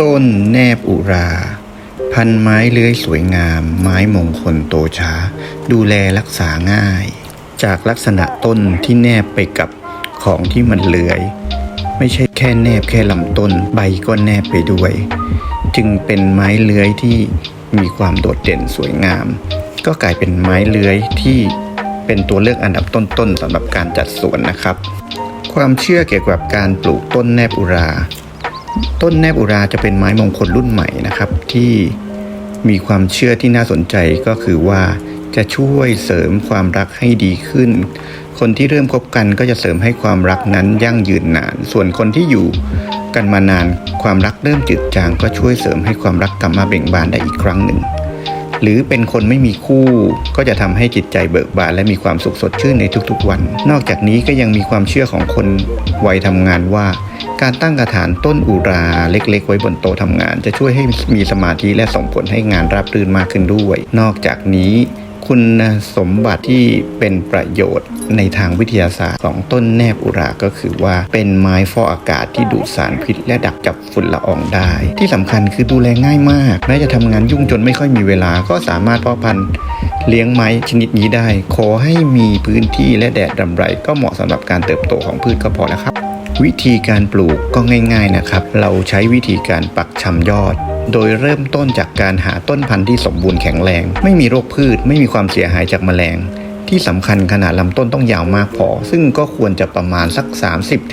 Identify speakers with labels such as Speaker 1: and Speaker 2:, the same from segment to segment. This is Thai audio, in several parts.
Speaker 1: ต้นแนบอุรา พันไม้เลื้อยสวยงาม ไม้มงคลโตช้า ดูแลรักษาง่าย จากลักษณะต้นที่แนบไปกับของที่มันเลื้อย ไม่ใช่แค่แนบแค่ลำต้น ใบก็แนบไปด้วย จึงเป็นไม้เลื้อยที่มีความโดดเด่นสวยงาม ก็กลายเป็นไม้เลื้อยที่เป็นตัวเลือกอันดับต้นๆสำหรับการจัดสวนนะครับ ความเชื่อเกี่ยวกับการปลูกต้นแนบอุรา ต้นแนบอุราจะเป็นไม้มงคลรุ่นใหม่นะครับ ที่มีความเชื่อที่น่าสนใจก็คือว่าจะช่วยเสริมความรักให้ดีขึ้น คนที่เริ่มคบกันก็จะเสริมให้ความรักนั้นยั่งยืนนาน ส่วนคนที่อยู่กันมานานความรักเริ่มจืดจางก็ช่วยเสริมให้ความรักกลับมาเบ่งบานได้อีกครั้งหนึ่ง หรือเป็นคนไม่มีคู่ ก็จะทำให้จิตใจเบิกบานและมีความสุขสดชื่นในทุกๆวัน นอกจากนี้ก็ยังมีความเชื่อของคนวัยทำงานว่า การตั้งกระถานต้นอุราเล็ก ๆ ไว้บนโต๊ะทำงาน จะช่วยให้มีสมาธิและส่งผลให้งานราบรื่นมากขึ้นด้วย นอกจากนี้คุณสมบัติที่เป็นประโยชน์ ในทางวิทยาศาสตร์ของต้นแนบอุราก็คือว่าเป็นไม้ฟอกอากาศที่ดูดสารพิษและดักจับฝุ่นละอองได้ ที่สำคัญคือดูแลง่ายมากแม้จะทำงานยุ่งจนไม่ค่อยมีเวลาก็สามารถเพาะพันธุ์เลี้ยงไม้ชนิดนี้ได้ ขอให้มีพื้นที่และแดดรำไร ก็เหมาะสำหรับการเติบโตของพืชก็พอแล้วครับ วิธีการปลูกก็ง่าย ๆนะครับ เราใช้วิธีการปักชำยอดโดยเริ่มต้นจากการหาต้นพันธุ์ที่สมบูรณ์แข็งแรง ไม่มีโรคพืช ไม่มีความเสียหายจากแมลง ที่สำคัญขนาดลำต้นต้องยาวมากพอ ซึ่งก็ควรจะประมาณสัก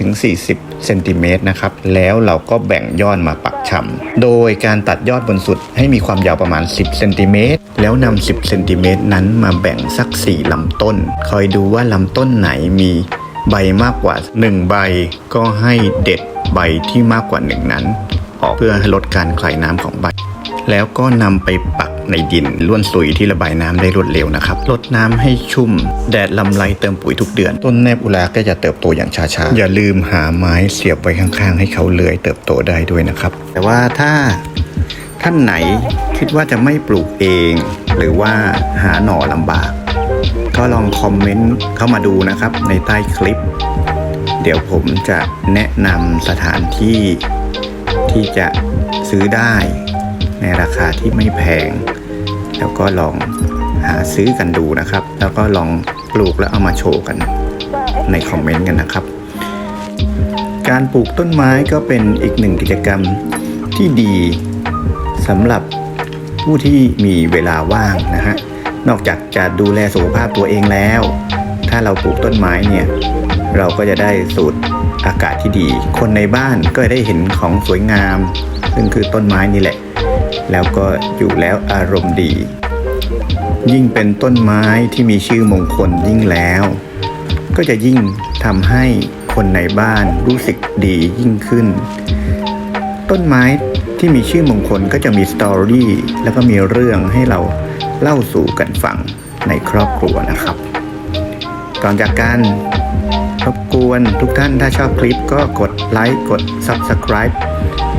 Speaker 1: 30-40เซนติเมตรนะครับ แล้วเราก็แบ่งยอดมาปักชำโดยการตัดยอดบนสุดให้มีความยาวประมาณ 10เซนติเมตรแล้วนำ 10เซนติเมตรนั้นมาแบ่งสัก 4ลำต้น คอยดูว่าลำต้นไหนมีใบมากกว่า 1 ใบ ก็ให้เด็ดใบที่มากกว่า 1 นั้น ออกเพื่อลดการคลายน้ำของใบ แล้วก็นำไปปัก ในดินล้วนสุยที่ระบายน้ำได้รวดเร็วนะครับลดน้ำให้ชุ่ม แดดลำไรเติมปุ๋ยทุกเดือน ต้นแนบอุราก็จะเติบโตอย่างช้าๆ อย่าลืมหาไม้เสียบไว้ข้างๆ ให้เขาเลื้อยเติบโตได้ด้วยนะครับ แต่ว่าถ้าท่านไหนคิดว่าจะไม่ปลูกเอง หรือว่าหาหน่อลำบาก ก็ลองคอมเมนต์เข้ามาดูนะครับ ในใต้คลิป เดี๋ยวผมจะแนะนำสถานที่ที่จะซื้อได้ในราคาที่ไม่แพง แล้วก็ลองหาซื้อกันดูนะครับ แล้วก็ลองปลูกแล้วเอามาโชว์กันในคอมเมนต์กันนะครับ การปลูกต้นไม้ก็เป็นอีกหนึ่งกิจกรรมที่ดีสำหรับผู้ที่มีเวลาว่างนะฮะ นอกจากจะดูแลสุขภาพตัวเองแล้ว ถ้าเราปลูกต้นไม้เนี่ยเราก็จะได้สูดอากาศที่ดี คนในบ้านก็ได้เห็นของสวยงาม ซึ่งคือต้นไม้นี่แหละ แล้วก็อยู่แล้วอารมณ์ดี ยิ่งเป็นต้นไม้ที่มีชื่อมงคลยิ่งแล้ว ก็จะยิ่งทำให้คนในบ้านรู้สึกดียิ่งขึ้น ต้นไม้ที่มีชื่อมงคลก็จะมีสตอรี่แล้วก็มีเรื่องให้เราเล่าสู่กันฟังในครอบครัวนะครับ ก่อนจากกันรบกวนทุกท่านถ้าชอบคลิปก็กดไลค์กด Subscribe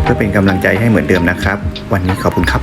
Speaker 1: เพื่อเป็นกำลังใจให้เหมือนเดิมนะครับ วันนี้ขอบคุณครับ